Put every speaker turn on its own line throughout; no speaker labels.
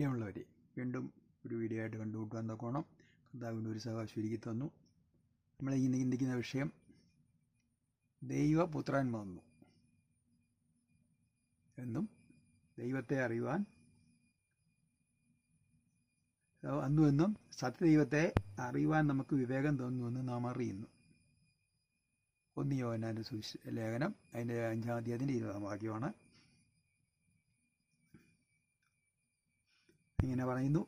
പ്രിയമുള്ളവരെ വീണ്ടും ഒരു വീഡിയോ ആയിട്ട് കണ്ടുമുട്ടുവാൻ തക്കോണം കർത്താവിൻ്റെ ഒരു സഹാശം ഒരുക്കി തന്നു നമ്മൾ ഇന്ന് ചിന്തിക്കുന്ന വിഷയം ദൈവപുത്രൻ വന്നു എന്നും ദൈവത്തെ അറിയുവാൻ അന്നു എന്നും സത്യദൈവത്തെ അറിയുവാൻ നമുക്ക് വിവേകം എന്ന് നാം അറിയുന്നു ഒന്നിയോ യോനാൻ്റെ ലേഖനം അതിൻ്റെ അഞ്ചാം തീയതിൻ്റെ ഇരുപതാം വാക്യമാണ് ഇങ്ങനെ പറയുന്നു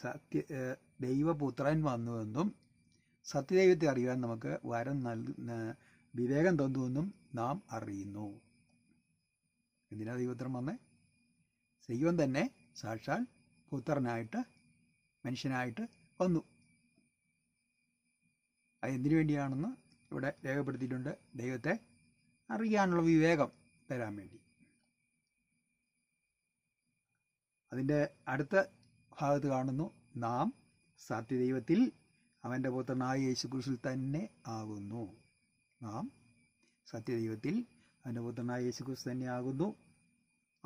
സത്യ ദൈവപുത്രൻ വന്നുവെന്നും സത്യദൈവത്തെ അറിയാൻ നമുക്ക് വരം നൽ വിവേകം തന്നുവെന്നും നാം അറിയുന്നു എന്തിനാ ദൈവപുത്രൻ വന്നേ ദൈവം തന്നെ സാക്ഷാൽ പുത്രനായിട്ട് മനുഷ്യനായിട്ട് വന്നു അത് എന്തിനു വേണ്ടിയാണെന്ന് ഇവിടെ രേഖപ്പെടുത്തിയിട്ടുണ്ട് ദൈവത്തെ അറിയാനുള്ള വിവേകം തരാൻ വേണ്ടി അതിൻ്റെ അടുത്ത ഭാഗത്ത് കാണുന്നു നാം സത്യദൈവത്തിൽ അവൻ്റെ പുത്രനായ യേശുക്രിസ്തു തന്നെ ആകുന്നു നാം സത്യദൈവത്തിൽ അവൻ്റെ പുത്രനായ യേശുക്രിസ്തു തന്നെ ആകുന്നു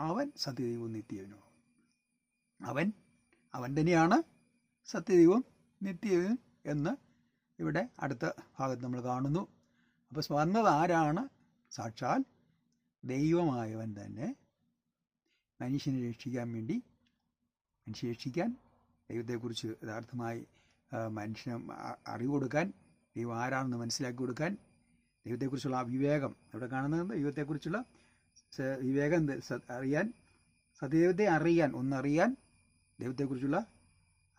അവൻ സത്യദൈവം നിത്യവനും അവൻ അവൻ തന്നെയാണ് സത്യദൈവം നിത്യവൻ എന്ന് ഇവിടെ അടുത്ത ഭാഗത്ത് നമ്മൾ കാണുന്നു അപ്പോൾ വന്നത് ആരാണ് സാക്ഷാൽ ദൈവമായവൻ തന്നെ മനുഷ്യനെ രക്ഷിക്കാൻ വേണ്ടി ശേഷിക്കാൻ ദൈവത്തെക്കുറിച്ച് യഥാർത്ഥമായി മനുഷ്യന് അറിവ് കൊടുക്കാൻ ദൈവം ആരാണെന്ന് മനസ്സിലാക്കി കൊടുക്കാൻ ദൈവത്തെക്കുറിച്ചുള്ള ആ വിവേകം ഇവിടെ കാണുന്നത് ദൈവത്തെക്കുറിച്ചുള്ള വിവേകം അറിയാൻ സദൈവത്തെ അറിയാൻ ഒന്നറിയാൻ ദൈവത്തെക്കുറിച്ചുള്ള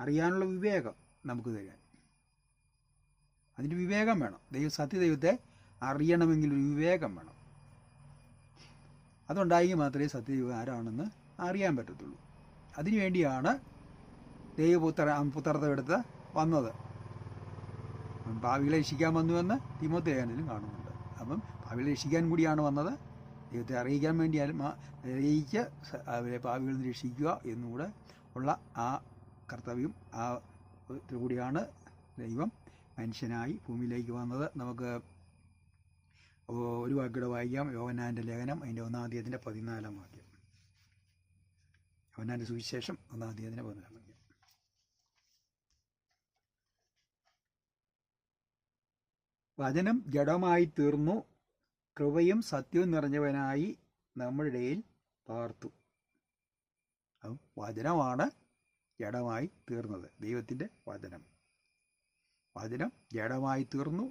അറിയാനുള്ള വിവേകം നമുക്ക് തരാൻ അതിൻ്റെ വിവേകം വേണം ദൈവ സത്യദൈവത്തെ അറിയണമെങ്കിൽ ഒരു വിവേകം വേണം അതുണ്ടായെങ്കിൽ മാത്രമേ സത്യദൈവം ആരാണെന്ന് അറിയാൻ പറ്റത്തുള്ളൂ അതിനുവേണ്ടിയാണ് ദൈവപുത്ര പുത്രത്വം എടുത്ത് വന്നത് ഭാവികളെ രക്ഷിക്കാൻ വന്നുവെന്ന് തിമോത്തേനും കാണുന്നുണ്ട് അപ്പം ഭാവികളെ രക്ഷിക്കാൻ കൂടിയാണ് വന്നത് ദൈവത്തെ അറിയിക്കാൻ വേണ്ടിയാലും അറിയിച്ച് അവരെ ഭാവികളിൽ നിന്ന് രക്ഷിക്കുക എന്നുകൂടെ ഉള്ള ആ കർത്തവ്യം ആ കൂടിയാണ് ദൈവം മനുഷ്യനായി ഭൂമിയിലേക്ക് വന്നത് നമുക്ക് ഒരു വാക്കിയുടെ വായിക്കാം യോവനാൻ്റെ ലേഖനം അതിൻ്റെ ഒന്നാം തീയതിൻ്റെ പതിനാലാം വാക്യം അവനാൻ്റെ സുവിശേഷം ഒന്നാം അധ്യായത്തിൻ്റെ പതിനാലാം അധ്യായം വചനം ജഡമായി തീർന്നു കൃപയും സത്യവും നിറഞ്ഞവനായി നമ്മളുടെ പാർത്തു അത് വചനമാണ് ജഡമായി തീർന്നത് ദൈവത്തിൻ്റെ വചനം വചനം ജഡമായി തീർന്നു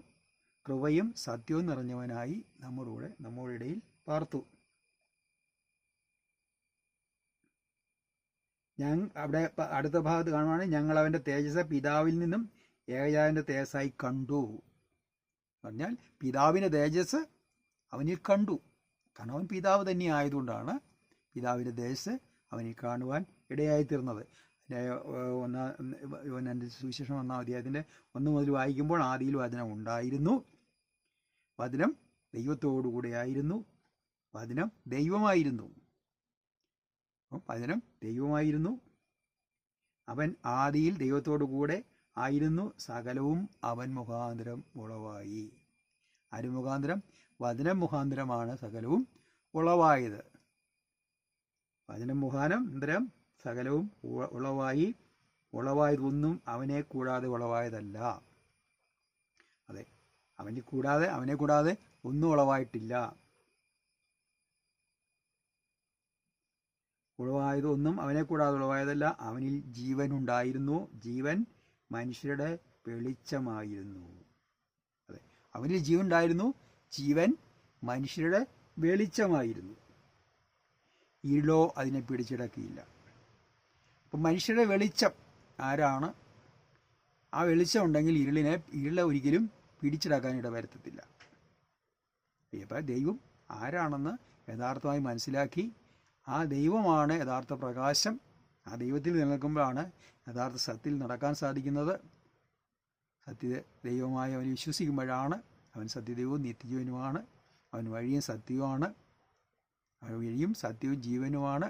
കൃപയും സത്യവും നിറഞ്ഞവനായി നമ്മുടെ കൂടെ നമ്മുടെ ഇടയിൽ പാർത്തു ഞാൻ അവിടെ അടുത്ത ഭാഗത്ത് കാണുവാണെങ്കിൽ ഞങ്ങൾ അവൻ്റെ തേജസ് പിതാവിൽ നിന്നും ഏകജാവിൻ്റെ തേജസ്സായി കണ്ടു പറഞ്ഞാൽ പിതാവിൻ്റെ തേജസ് അവനിൽ കണ്ടു കാരണം അവൻ പിതാവ് തന്നെ ആയതുകൊണ്ടാണ് പിതാവിൻ്റെ തേജസ് അവനിൽ കാണുവാൻ ഇടയായിത്തീർന്നത് ഒന്നാം എൻ്റെ സുവിശേഷം ഒന്നാം അധ്യായത്തിൻ്റെ ഒന്ന് മുതൽ വായിക്കുമ്പോൾ ആദിയിൽ വചനം ഉണ്ടായിരുന്നു വചനം ആയിരുന്നു വചനം ദൈവമായിരുന്നു അപ്പം പതിനം ദൈവമായിരുന്നു അവൻ ആദിയിൽ ദൈവത്തോടു കൂടെ ആയിരുന്നു സകലവും അവൻ മുഖാന്തരം ഉളവായി ആര് മുഖാന്തരം വചനം മുഖാന്തരമാണ് സകലവും ഉളവായത് വചനം മുഖാനന്തരം സകലവും ഉളവായി ഉളവായതൊന്നും അവനെ കൂടാതെ ഉളവായതല്ല അതെ അവനെ കൂടാതെ അവനെ കൂടാതെ ഒന്നും ഉളവായിട്ടില്ല ഉളവായതൊന്നും അവനെ കൂടാതെ ഉളവായതല്ല അവനിൽ ജീവൻ ഉണ്ടായിരുന്നു ജീവൻ മനുഷ്യരുടെ വെളിച്ചമായിരുന്നു അതെ അവനിൽ ജീവൻ ഉണ്ടായിരുന്നു ജീവൻ മനുഷ്യരുടെ വെളിച്ചമായിരുന്നു ഇരുളോ അതിനെ പിടിച്ചിടക്കിയില്ല അപ്പം മനുഷ്യരുടെ വെളിച്ചം ആരാണ് ആ വെളിച്ചം ഉണ്ടെങ്കിൽ ഇരുളിനെ ഇരുളെ ഒരിക്കലും പിടിച്ചിടക്കാൻ ഇടവരുത്തത്തില്ല ഇപ്പം ദൈവം ആരാണെന്ന് യഥാർത്ഥമായി മനസ്സിലാക്കി ആ ദൈവമാണ് യഥാർത്ഥ പ്രകാശം ആ ദൈവത്തിൽ നിലനിൽക്കുമ്പോഴാണ് യഥാർത്ഥ സത്യത്തിൽ നടക്കാൻ സാധിക്കുന്നത് സത്യ ദൈവമായി അവൻ വിശ്വസിക്കുമ്പോഴാണ് അവൻ സത്യദൈവവും നിത്യജീവനുമാണ് അവൻ വഴിയും സത്യവുമാണ് അവൻ വഴിയും സത്യവും ജീവനുമാണ്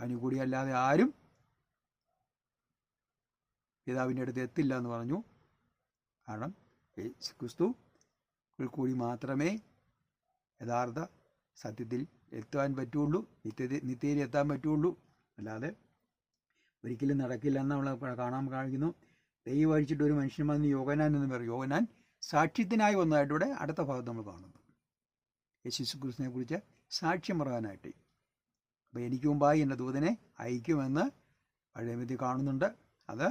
അവന് കൂടിയല്ലാതെ ആരും പിതാവിൻ്റെ അടുത്ത് എത്തില്ല എന്ന് പറഞ്ഞു കാരണം ക്രിസ്തു കൂടി മാത്രമേ യഥാർത്ഥ സത്യത്തിൽ എത്തുവാൻ പറ്റുള്ളൂ നിത്യതി നിത്യയിൽ എത്താൻ പറ്റുള്ളൂ അല്ലാതെ ഒരിക്കലും നടക്കില്ല എന്ന് നമ്മൾ കാണാൻ കാണിക്കുന്നു ദൈവം അഴിച്ചിട്ട് ഒരു മനുഷ്യൻ വന്ന് യോഗനാൻ എന്ന് പറയും യോഗനാൻ സാക്ഷ്യത്തിനായി വന്നതായിട്ട് അടുത്ത ഭാഗത്ത് നമ്മൾ കാണുന്നു യേശുസ് ക്രിസ്തുവിനെ കുറിച്ച് സാക്ഷ്യം പറയാനായിട്ട് അപ്പോൾ എനിക്ക് മുമ്പായി എൻ്റെ ദൂതനെ അയക്കുമെന്ന് പഴയമതി കാണുന്നുണ്ട് അത്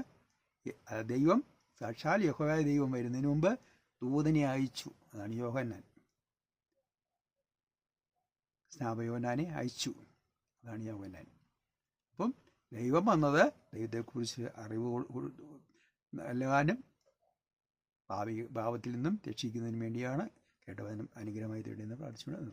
ദൈവം സാക്ഷാൽ യഹോയായ ദൈവം വരുന്നതിന് മുമ്പ് ദൂതനെ അയച്ചു അതാണ് യോഹന്നാൻ സ്നാപയോനാനെ അയച്ചു അതാണ് യോഹന്നാൻ അപ്പം ദൈവം വന്നത് ദൈവത്തെക്കുറിച്ച് അറിവ് നൽകാനും ഭാവി ഭാവത്തിൽ നിന്നും രക്ഷിക്കുന്നതിന് വേണ്ടിയാണ് കേട്ടവനും അനുഗ്രഹമായി തേടിയെന്ന് പ്രാർത്ഥിച്ചുകൊണ്ട്